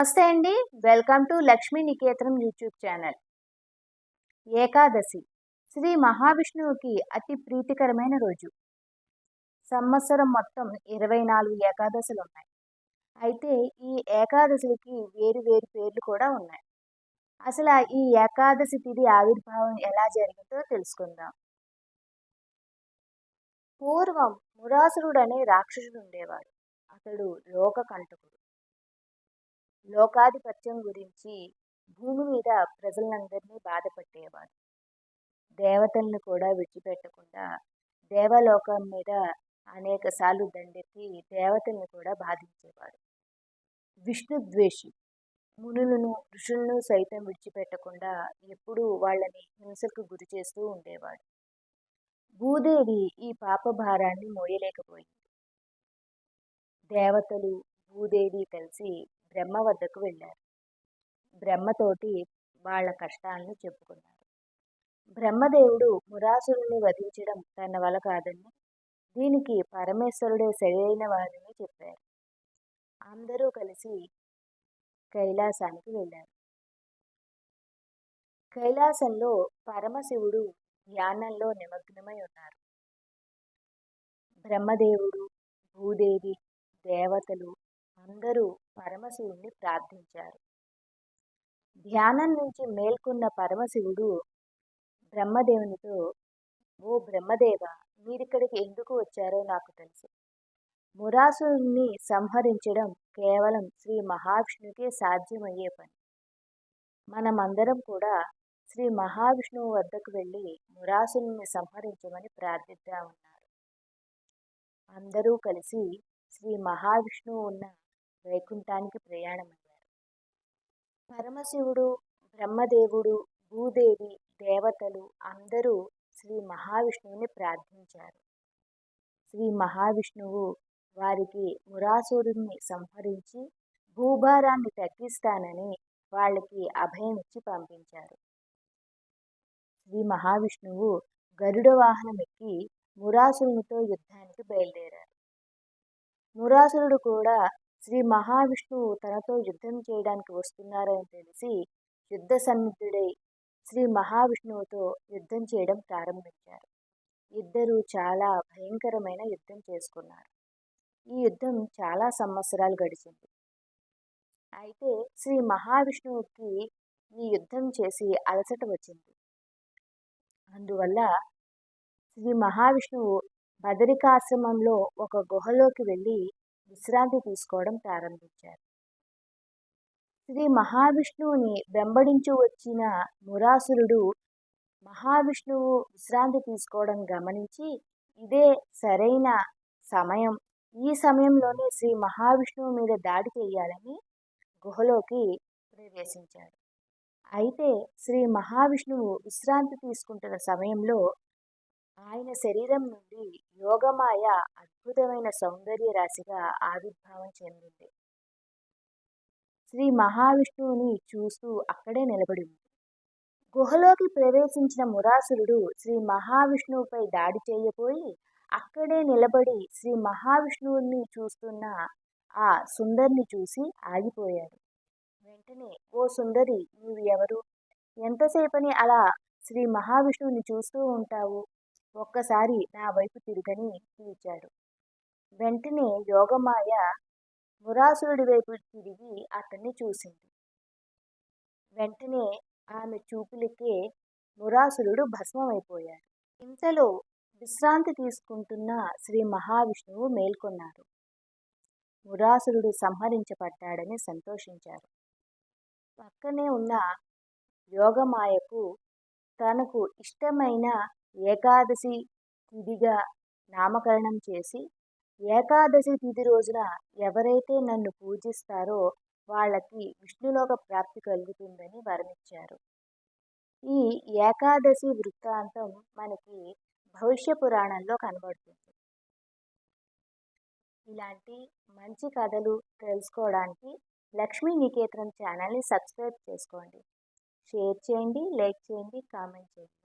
నమస్తే అండి. Welcome to Lakshmi Niketanam YouTube channel. Ekadashi Sri మహావిష్ణువుకి అతి ప్రీతికరమైన రోజు. సంవత్సరం మొత్తం ఇరవై నాలుగు ఏకాదశులు ఉన్నాయి. అయితే ఈ ఏకాదశికి వేరు వేరు పేర్లు కూడా ఉన్నాయి. అసలు ఈ ఏకాదశి తిథి ఆవిర్భావం ఎలా జరిగిందో తెలుసుకుందాం. పూర్వం మురాసురుడు అనే రాక్షసుడు ఉండేవాడు. అతడు లోకకంటకుడు లోకాధిపత్యం గురించి భూమి మీద ప్రజలందరినీ బాధపట్టేవారు దేవతలను కూడా విడిచిపెట్టకుండా దేవలోకం మీద అనేకసార్లు దండెత్తి దేవతల్ని కూడా బాధించేవాడు. విష్ణుద్వేషి మునులను ఋషులను సైతం విడిచిపెట్టకుండా ఎప్పుడూ వాళ్ళని హింసకు గురి చేస్తూ ఉండేవాడు. భూదేవి ఈ పాప భారాన్ని మోయలేకపోయింది. దేవతలు భూదేవి కలిసి బ్రహ్మ వద్దకు వెళ్ళారు. బ్రహ్మతోటి వాళ్ళ కష్టాలను చెప్పుకున్నారు. బ్రహ్మదేవుడు మురాసురుని వధించడం తన వల్ల కాదని దీనికి పరమేశ్వరుడే సరైన వారిని చెప్పారు. అందరూ కలిసి కైలాసానికి వెళ్ళారు. కైలాసంలో పరమశివుడు ధ్యానంలో నిమగ్నమై ఉన్నారు. బ్రహ్మదేవుడు భూదేవి దేవతలు అందరూ పరమశివుణ్ణి ప్రార్థించారు. ధ్యానం నుంచి మేల్కొన్న పరమశివుడు బ్రహ్మదేవునితో ఓ బ్రహ్మదేవ మీరిక్కడికి ఎందుకు వచ్చారో నాకు తెలుసు. మురాసుని సంహరించడం కేవలం శ్రీ మహావిష్ణుకే సాధ్యమయ్యే పని. మనమందరం కూడా శ్రీ మహావిష్ణువు వద్దకు వెళ్ళి మురాసుని సంహరించమని ప్రార్థిద్దామన్నారు. అందరూ కలిసి శ్రీ మహావిష్ణువు ఉన్న వైకుంఠానికి ప్రయాణమయ్యారు. పరమశివుడు బ్రహ్మదేవుడు భూదేవి దేవతలు అందరూ శ్రీ మహావిష్ణువుని ప్రార్థించారు. శ్రీ మహావిష్ణువు వారికి మురాసురుణ్ణి సంహరించి భూభారాన్ని తగ్గిస్తానని వాళ్ళకి అభయం ఇచ్చి పంపించారు. శ్రీ మహావిష్ణువు గరుడ వాహనం ఎక్కి మురాసురునితో యుద్ధానికి బయలుదేరారు. మురాసురుడు కూడా శ్రీ మహావిష్ణువు తనతో యుద్ధం చేయడానికి వస్తున్నారని తెలిసి యుద్ధ సన్నిధుడై శ్రీ మహావిష్ణువుతో యుద్ధం చేయడం ప్రారంభించారు. ఇద్దరు చాలా భయంకరమైన యుద్ధం చేసుకున్నారు. ఈ యుద్ధం చాలా సంవత్సరాలు గడిచింది. అయితే శ్రీ మహావిష్ణువుకి ఈ యుద్ధం చేసి అలసట వచ్చింది. అందువల్ల శ్రీ మహావిష్ణువు బదరికాశ్రమంలో ఒక గుహలోకి వెళ్ళి విశ్రాంతి తీసుకోవడం ప్రారంభించారు. శ్రీ మహావిష్ణువుని వెంబడించు వచ్చిన మురాసురుడు మహావిష్ణువు విశ్రాంతి తీసుకోవడం గమనించి ఇదే సరైన సమయం. ఈ సమయంలోనే శ్రీ మహావిష్ణువు మీద దాడి చేయాలని గుహలోకి ప్రవేశించాడు. అయితే శ్రీ మహావిష్ణువు విశ్రాంతి తీసుకుంటున్న సమయంలో ఆయన శరీరం నుండి యోగమాయ అద్భుతమైన సౌందర్య రాశిగా ఆవిర్భావం చెందింది. శ్రీ మహావిష్ణువుని చూస్తూ అక్కడే నిలబడి ఉంది. గుహలోకి ప్రవేశించిన మురాసురుడు శ్రీ మహావిష్ణువుపై దాడి చేయబోయి అక్కడే నిలబడి శ్రీ మహావిష్ణువుని చూస్తున్న ఆ సుందరిని చూసి ఆగిపోయాడు. వెంటనే ఓ సుందరి నీవు ఎవరు? ఎంతసేపని అలా శ్రీ మహావిష్ణువుని చూస్తూ ఉంటావు? ఒక్కసారి నా వైపు తిరుగని పిలిచాడు వెంటనే యోగమాయ మురాసురుడి వైపు తిరిగి అతన్ని చూసింది. వెంటనే ఆమె చూపులకే మురాసురుడు భస్మమైపోయాడు. ఇంతలో విశ్రాంతి తీసుకుంటున్న శ్రీ మహావిష్ణువు మేల్కొన్నారు మురాసురుడు సంహరించబడ్డాడని సంతోషించారు. పక్కనే ఉన్న యోగమాయకు తనకు ఇష్టమైన ఏకాదశి తిథిగా నామకరణం చేసి ఏకాదశి తిథి రోజున ఎవరైతే నన్ను పూజిస్తారో వాళ్ళకి విష్ణులోక ప్రాప్తి కలుగుతుందని వరమిచ్చారు. ఈ ఏకాదశి వృత్తాంతం మనకి భవిష్య పురాణంలో కనబడుతుంది. ఇలాంటి మంచి కథలు తెలుసుకోవడానికి లక్ష్మీ నికేతనం ఛానల్ని సబ్స్క్రైబ్ చేసుకోండి. షేర్ చేయండి లైక్ చేయండి కామెంట్ చేయండి.